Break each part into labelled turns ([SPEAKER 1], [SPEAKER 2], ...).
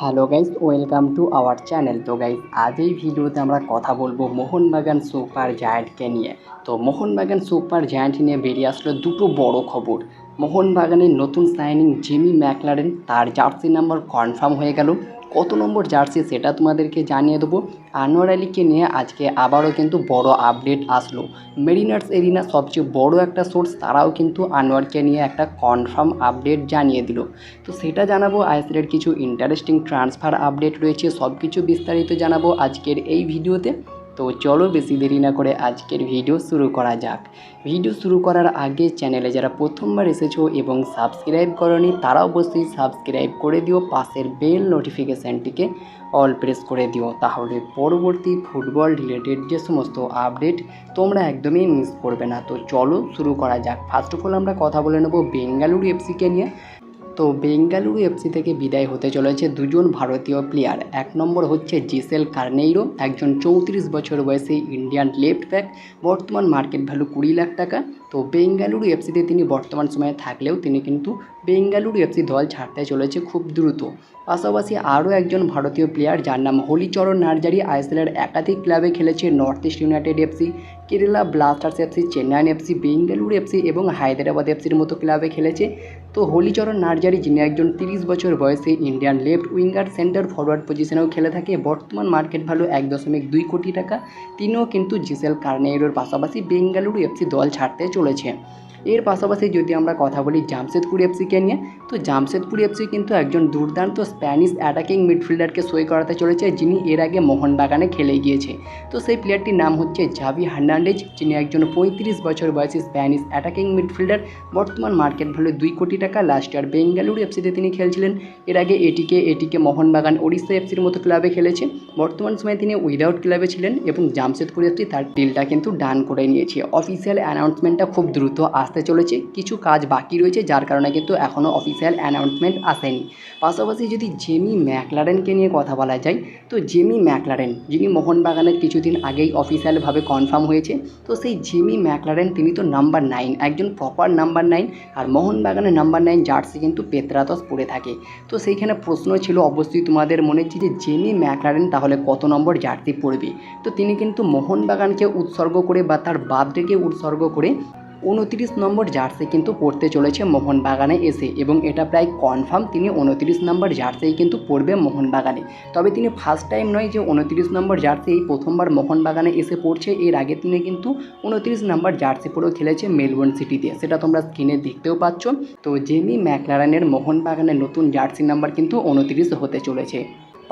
[SPEAKER 1] Hello guys welcome to our channel তো guys আজ এই ভিডিওতে আমরা কথা বলব মোহনবাগান সুপার জায়ান্টকে নিয়ে। তো মোহনবাগান সুপার জায়ান্ট নিয়ে বেরিয়ে আসলো দুটো বড় খবর। মোহনবাগানের নতুন সাইনিং জিমি ম্যাকলারেন তার জার্সি নাম্বার কনফার্ম হয়ে গেল। কত নম্বর জার্সি সেটা তোমাদেরকে জানিয়ে দেবো। আনোয়ার আলীকে নিয়ে আজকে আবারও কিন্তু বড় আপডেট আসলো। মেরিনার্স এরিনা সবচেয়ে বড় একটা সোর্স তারাও কিন্তু আনোয়ারকে নিয়ে একটা কনফার্ম আপডেট জানিয়ে দিল। তো সেটা জানাব, আইএসএলের কিছু ইন্টারেস্টিং ট্রান্সফার আপডেট রয়েছে সব কিছু বিস্তারিত জানাব আজকের এই ভিডিওতে। তো চলো বেশি দেরি না করে আজকের ভিডিও শুরু করা যাক। ভিডিও শুরু করার আগে চ্যানেলে যারা প্রথমবার এসেছ এবং সাবস্ক্রাইব করনি, তারা অবশ্যই সাবস্ক্রাইব করে দিও, পাশের বেল নোটিফিকেশানটিকে অল প্রেস করে দিও। তাহলে পরবর্তী ফুটবল রিলেটেড যে সমস্ত আপডেট তোমরা একদমই মিস করবে না। তো চলো শুরু করা যাক। ফার্স্ট অফ অল আমরা কথা বলে নেব বেঙ্গালুরু এফসিকে নিয়ে। তো বেঙ্গালুরু এফসি থেকে বিদায় হতে চলেছে দুজন ভারতীয় প্লেয়ার এক নম্বর হচ্ছে জিসেল কার্নেইরো, একজন চৌত্রিশ বছর বয়সী ইন্ডিয়ান লেফট ব্যাক বর্তমান মার্কেট ভ্যালু কুড়ি লাখ টাকা। তো বেঙ্গালুরু এফসিতে তিনি বর্তমান সময়ে থাকলেও তিনি কিন্তু বেঙ্গালুরু এফসি দল ছাড়তে চলেছে খুব দ্রুত। পাশাপাশি আরও একজন ভারতীয় প্লেয়ার যার নাম হলিচরণ নার্জারি আইএসএলের একাধিক ক্লাবে খেলেছে North East United FC Kerala Blasters FC Chennaiyin FC Bengaluru FC এবং হায়দ্রাবাদ এফসির মতো ক্লাবে খেলেছে। তো হলিচরণ নার্জারি, যিনি একজন তিরিশ বছর বয়সে Indian left winger, centre forward পজিশনেও খেলে থাকে, বর্তমান মার্কেট ভ্যালু এক দশমিক দুই কোটি টাকা, তিনিও কিন্তু জিসেল কার্নেইরোর পাশাপাশি বেঙ্গালুরু এফসি দল ছাড়তে চলেছে। এর পাশাপাশি যদি আমরা কথা বলি জামশেদপুর এফসিকে নিয়ে, তো জামশেদপুর এফসি কিন্তু একজন দুর্দান্ত স্প্যানিশ অ্যাটাকিং মিডফিল্ডারকে সই করাতে চলেছে, যিনি এর আগে মোহনবাগানে খেলে গিয়েছে। তো সেই প্লেয়ারটির নাম হচ্ছে জাভি হার্নান্ডেজ, যিনি একজন পঁয়ত্রিশ বছর বয়সী স্প্যানিশ অ্যাটাকিং মিডফিল্ডার, বর্তমান মার্কেট ভ্যালু দুই কোটি টাকা লাস্ট ইয়ার বেঙ্গালুরু এফসিতে তিনি খেলছিলেন। এর আগে এটিকে এটিকে মোহনবাগান ওড়িশা এফসির মতো ক্লাবে খেলেছে। বর্তমান সময়ে তিনি উইদাউট ক্লাবে ছিলেন এবং জামশেদপুর এফসি তার ডিলটা কিন্তু ডান করে নিয়েছে। অফিসিয়াল অ্যানাউন্সমেন্টটা খুব দ্রুত আসতে চলেছে। কিছু কাজ বাকি রয়েছে, যার কারণে কিন্তু এখনও অফিসিয়াল অ্যানাউন্সমেন্ট আসেনি। পাশাপাশি যদি জেমি ম্যাকলারেনকে নিয়ে কথা বলা যায়, তো জেমি ম্যাকলারেন, যিনি মোহনবাগানের কিছুদিন আগেই অফিসিয়ালভাবে কনফার্ম হয়েছে, তো সেই জেমি ম্যাকলারেন তিনি তো নাম্বার নাইন, একজন প্রপার নাম্বার নাইন, আর মোহনবাগানের নাম্বার নাইন জার্সি কিন্তু পেত্রাতস পড়ে থাকে। তো সেইখানে প্রশ্ন ছিল অবশ্যই তোমাদের মনে হচ্ছে যে জেমি ম্যাকলারেন তাহলে কত নম্বর জার্সি পড়বে? তো তিনি কিন্তু মোহনবাগানকে উৎসর্গ করে বা তার বার্থডেকে উৎসর্গ করে উনত্রিশ নম্বর জার্সি কিন্তু পড়তে চলেছে মোহনবাগানে এসে এবং এটা প্রায় কনফার্ম তিনি উনত্রিশ নম্বর জার্সিই কিন্তু পড়বে মোহনবাগানে। তবে তিনি ফার্স্ট টাইম নয় যে উনত্রিশ নম্বর জার্সি এই প্রথমবার মোহনবাগানে এসে পড়ছে। এর আগে তিনি কিন্তু উনত্রিশ নম্বর জার্সি পরেও খেলেছে মেলবোর্ন সিটিতে। সেটা তোমরা স্ক্রিনে দেখতেও পাচ্ছ। তো জেমি ম্যাকলারানের মোহনবাগানের নতুন জার্সি নাম্বার কিন্তু উনত্রিশ হতে চলেছে।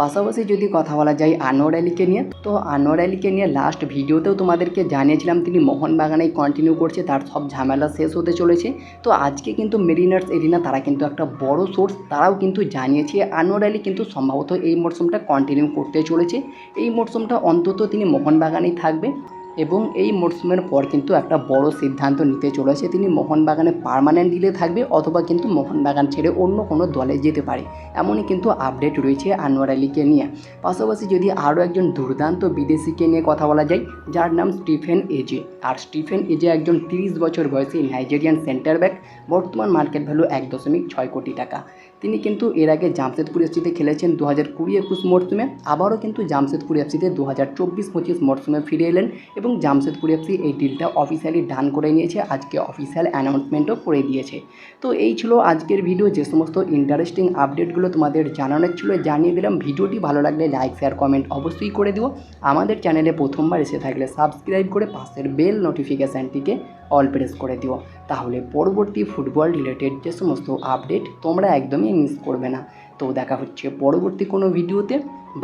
[SPEAKER 1] পাশাপাশি যদি কথা বলা যায় আনোয়ার আলীকে নিয়ে, তো আনোয়ার আলীকে নিয়ে লাস্ট ভিডিওতেও তোমাদেরকে জানিয়েছিলাম তিনি মোহনবাগানেই কন্টিনিউ করছে, তার সব ঝামেলা শেষ হতে চলেছে। তো আজকে কিন্তু মেরিনার্স এরিনা, তারা কিন্তু একটা বড় সোর্স তারাও কিন্তু জানিয়েছে আনোয়ার আলী কিন্তু সম্ভবত এই মরশুমটা কন্টিনিউ করতে চলেছে। এই মরশুমটা অন্তত তিনি মোহনবাগানেই থাকবে। এবং এই মরশুমের পর কিন্তু একটা বড় সিদ্ধান্ত নিতে চলেছে। তিনি মোহনবাগানে পারমানেন্ট ডিলে থাকবে অথবা কিন্তু মোহনবাগান ছেড়ে অন্য কোনো দলে যেতে পারে। এমনই কিন্তু আপডেট রয়েছে আনোয়ার আলীকে নিয়ে। পাশাপাশি যদি আরও একজন দুর্দান্ত বিদেশিকে নিয়ে কথা বলা যায়, যার নাম স্টিফেন এজে। আর স্টিফেন এজে একজন তিরিশ বছর বয়সী নাইজেরিয়ান সেন্টার ব্যাক বর্তমান মার্কেট ভ্যালু এক দশমিক ছয় কোটি টাকা। তিনি কিন্তু এর আগে জামশেদপুর এফসিতে খেলেছেন দু হাজার কুড়ি একুশ মরশুমে আবারও কিন্তু জামশেদপুর এফসিতে দু হাজার চব্বিশ পঁচিশ মরশুমে ফিরে এলেন এবং জামশেদপুর এফসি এই ডিলটা অফিসিয়ালি ডান করে নিয়েছে, আজকে অফিসিয়াল অ্যানাউন্সমেন্টও করে দিয়েছে। তো এই ছিল আজকের ভিডিও যে সমস্ত ইন্টারেস্টিং আপডেটগুলো তোমাদের জানানোর ছিল, জানিয়ে দিলাম। ভিডিওটি ভালো লাগলে লাইক শেয়ার কমেন্ট অবশ্যই করে দিও। আমাদের চ্যানেলে প্রথমবার এসে থাকলে সাবস্ক্রাইব করে পাশের বেল নোটিফিকেশানটিকে অল প্রেস করে দিও। তাহলে পরবর্তী ফুটবল রিলেটেড যে সমস্ত আপডেট তোমরা একদমই মিস করবে না। তো দেখা হচ্ছে পরবর্তী কোনো ভিডিওতে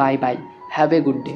[SPEAKER 1] bye bye have a good day